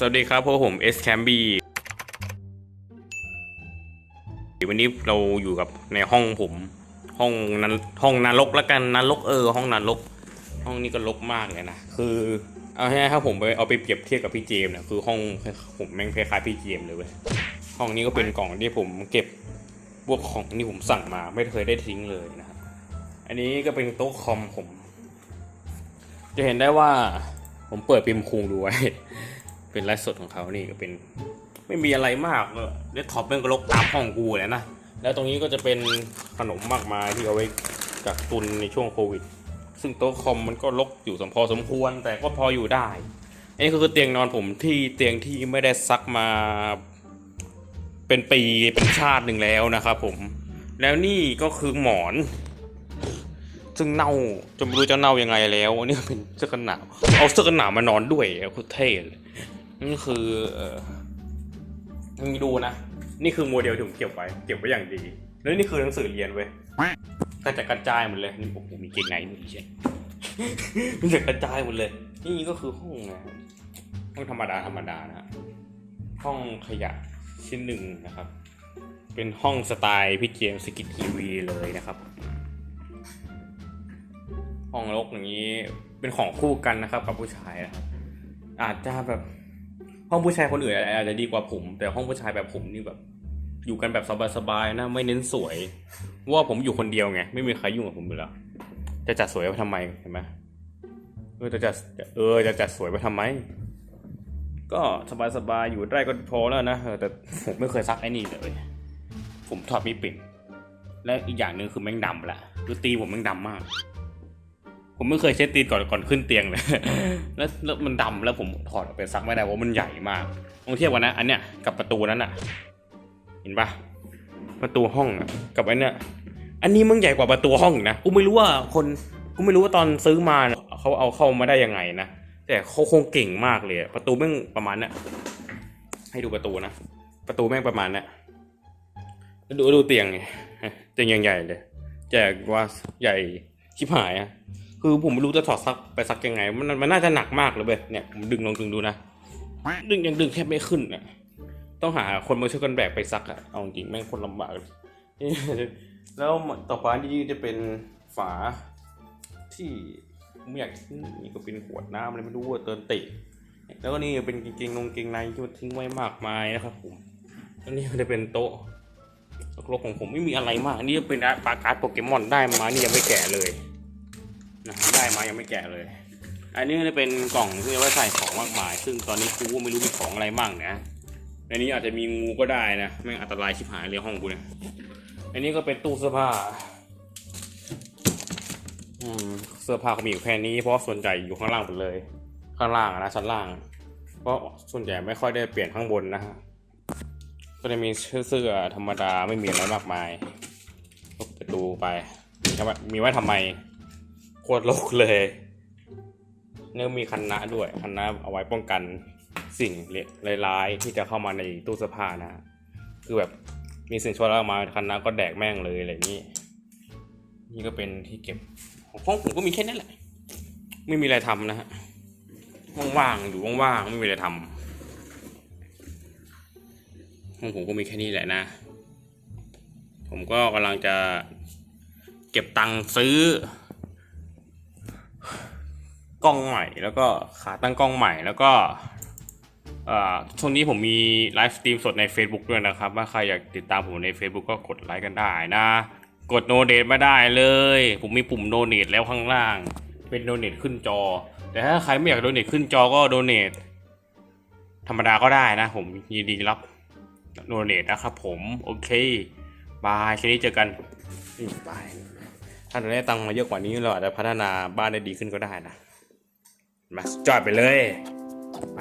สวัสดีครับพวกผมเอสแคมบีวันนี้เราอยู่กับในห้องผมห้องนั้นห้องนรกแล้วกันนรกเออ ห้องนรก ห้องนี้ก็รกมากเลยนะคือเอาให้ถ้าผมไปเอาไปเปรียบเทียบกับพี่เจมเนี่ยคือห้องผมแม่งคล้ายๆพี่เจมเลยเว้ยห้องนี้ก็เป็นกล่องที่ผมเก็บพวกของที่ผมสั่งมาไม่เคยได้ทิ้งเลยนะครับอันนี้ก็เป็นโต๊ะคอมผม จะเห็นได้ว่าผมเปิดปิมคุงดูไว้ เป็นไลฟ์สดของเขานี่ก็เป็น ไม่มีอะไรมากเลยเดสก์ท็อปเป็นก็ลกตามห้องกูเลยนะ แล้วตรงนี้ก็จะเป็นขนมมากมายที่เอาไว้กักตุนในช่วงโควิด ซึ่งโต๊ะคอมมันก็ลกอยู่สมพอสมควรแต่ก็พออยู่ได้ อันนี้คือเตียงนอนผมที่เตียงที่ไม่ได้ซักมา เป็นปีเป็นชาติหนึ่งแล้วนะครับผม แล้วนี่ก็คือหมอนซึ่งเน่าจนไม่รู้จะเน่ายังไงแล้วอันนี้เป็นเสื้อกันหนาวเอาเสื้อกันหนาวมานอนด้วยโคตรเท่เลย นี่คือเออมึงดูนะ นี่คือโมเดลที่ผมเก็บไว้ เก็บไว้อย่างดี แล้วนี่คือหนังสือเรียนเว้ยก็จะกระจายหมดเลยนี่โอ้โหมีเกงในด้วยใช่มันจะกระจายหมดเลย นี่ก็คือห้องนะห้องธรรมดาธรรมดานะฮะห้องขยะชิ้นหนึ่งนะครับ เป็นห้องสไตล์พี่เจมส์สกิททีวีเลยนะครับ ห้องรกอย่างนี้เป็นของคู่กันนะครับ กับผู้ชายนะครับ อาจจะแบบ ห้องผู้ชายคนอื่นอาจจะดีกว่าผม แต่ห้องผู้ชายแบบผมนี่แบบ อยู่กันแบบสบายๆนะไม่เน้นสวยว่าผมอยู่คนเดียวไงไม่มีใครยุ่งกับผมอยู่แล้วจะจัดสวยไปทำไมเห็นไหมเออจะจัดเออจะจัดสวยไปทำไม ก็สบายๆอยู่ได้ก็พอแล้วนะแต่ผมไม่เคยซักไอ้นี่เลยผมถอดไม่เป็นและอีกอย่างหนึ่งคือแม่งดำละคือตีผมแม่งดำมาก ผมไม่เคยเช็ดตีนก่อนก่อนขึ้นเตียงเลย แล้วแล้วมันดำแล้วผมถอดออกไปซักไม่ได้เพราะมันใหญ่มากลองเทียบกันนะ อันเนี้ยกับประตูนั้นอะ เห็นปะประตูห้องอะกับอันเนี้ย อันนี้มึงใหญ่กว่าประตูห้องอีกนะ กูไม่รู้ว่าคน กูไม่รู้ว่าตอนซื้อมาเนี่ยเขาเอาเข้ามาได้ยังไงนะ แต่เขาคงเก่งมากเลยอะประตูแม่งประมาณเนี้ยให้ดูประตูนะ ประตูแม่งประมาณเนี้ยแล้วดูดูเตียงไงเตียงยังใหญ่เลยแจกว่าใหญ่ชิบหายอะ คือผมไม่รู้จะถอดซักไปซักยังไง มันมันน่าจะหนักมากเลยเว้ยเนี่ยผมดึงลองดึงดูนะดึงยังดึงแทบไม่ขึ้นอะต้องหาคนมาช่วยกันแบกไปซักอะเอาจริงแม่งคนลำบากเลยแล้วต่อไปนี่จะเป็นฝาที่ไม่อยากทิ้งนี่ก็เป็นขวดน้ำอะไรไม่รู้ว่าเตินติแล้วก็นี่เป็นกางเกงนงเกงในที่มันทิ้งไว้มากมายนะครับผมแล้วนี่จะเป็นโต๊ะสกรกของผมไม่มีอะไรมาก นี่จะเป็นปาการ์ดโปเกมอนได้มานี่ยังไม่แกะเลย นะได้มายังไม่แกะเลย อันนี้จะเป็นกล่องที่เอาไว้ใส่ของมากมาย ซึ่งตอนนี้กูก็ไม่รู้มีของอะไรมั่งนะในนี้อาจจะมีงูก็ได้นะแม่งอันตรายชิบหายเลยห้องกูเนี่ยอันนี้ก็เป็นตู้เสื้อผ้าอืมเสื้อผ้าก็มีอยู่แค่นี้เพราะส่วนใหญ่อยู่ข้างล่างหมดเลย ข้างล่างนะชั้นล่าง เพราะส่วนใหญ่ไม่ค่อยได้เปลี่ยนข้างบนนะฮะก็จะมีเสื้อธรรมดาไม่มีอะไรมากมายลบประตูไปมีไว้ทำไม คตรโลกเลยเนี่ยมีคันนะด้วยคันนะเอาไว้ป้องกันสิ่งร้ายๆที่จะเข้ามาในตู้เสื้อผ้านะฮะคือแบบมีสิ่งชั่วร้ายออกมาคันน้าก็แดกแม่งเลยอะไรนี้ นี่ก็เป็นที่เก็บของห้องผมก็มีแค่นั้นแหละ ไม่มีอะไรทำนะฮะว่างๆอยู่ว่างๆไม่มีอะไรทำห้องผมก็มีแค่นี้แหละนะ ผมก็กำลังจะเก็บตังค์ซื้อ กล้องใหม่ แล้วก็ขาตั้งกล้องใหม่แล้วก็ช่วงนี้ผมมีไลฟ์สตรีมสดใน Facebook ด้วยนะครับว่าใครอยากติดตามผมใน Facebook ก็กดไลค์กันได้นะ กดโนเดตมาได้เลย ผมมีปุ่มโนเนตแล้วข้างล่าง เป็นโนเนตขึ้นจอ แต่ถ้าใครไม่อยากโดเนตขึ้นจอก็โดเนตธรรมดาก็ได้นะ ผมยินดีรับโนเนตนะครับผมโอเคบายทีนี้เจอกันบายถ้าเราได้ตังค์มาเยอะกว่านี้เราอาจจะพัฒนาบ้านได้ดีขึ้นก็ได้นะ มาจอดไปเลย ไป